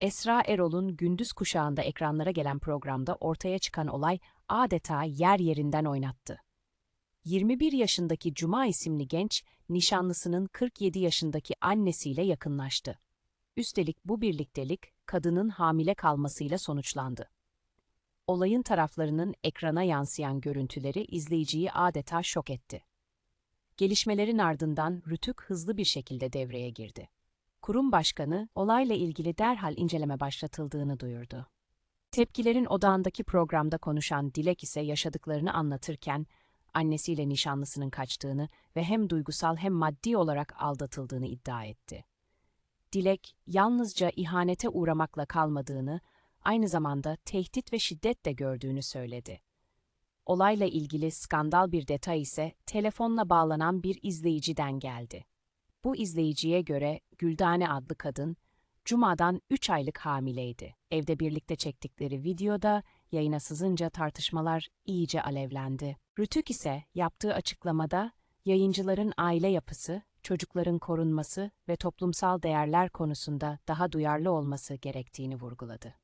Esra Erol'un gündüz kuşağında ekranlara gelen programda ortaya çıkan olay adeta yer yerinden oynattı. 21 yaşındaki Cuma isimli genç, nişanlısının 47 yaşındaki annesiyle yakınlaştı. Üstelik bu birliktelik, kadının hamile kalmasıyla sonuçlandı. Olayın taraflarının ekrana yansıyan görüntüleri izleyiciyi adeta şok etti. Gelişmelerin ardından Rütük hızlı bir şekilde devreye girdi. Kurum başkanı olayla ilgili derhal inceleme başlatıldığını duyurdu. Tepkilerin odağındaki programda konuşan Dilek ise yaşadıklarını anlatırken annesiyle nişanlısının kaçtığını ve hem duygusal hem maddi olarak aldatıldığını iddia etti. Dilek yalnızca ihanete uğramakla kalmadığını, aynı zamanda tehdit ve şiddet de gördüğünü söyledi. Olayla ilgili skandal bir detay ise telefonla bağlanan bir izleyiciden geldi. Bu izleyiciye göre Güldane adlı kadın, Cuma'dan 3 aylık hamileydi. Evde birlikte çektikleri videoda yayına sızınca tartışmalar iyice alevlendi. Rütük ise yaptığı açıklamada yayıncıların aile yapısı, çocukların korunması ve toplumsal değerler konusunda daha duyarlı olması gerektiğini vurguladı.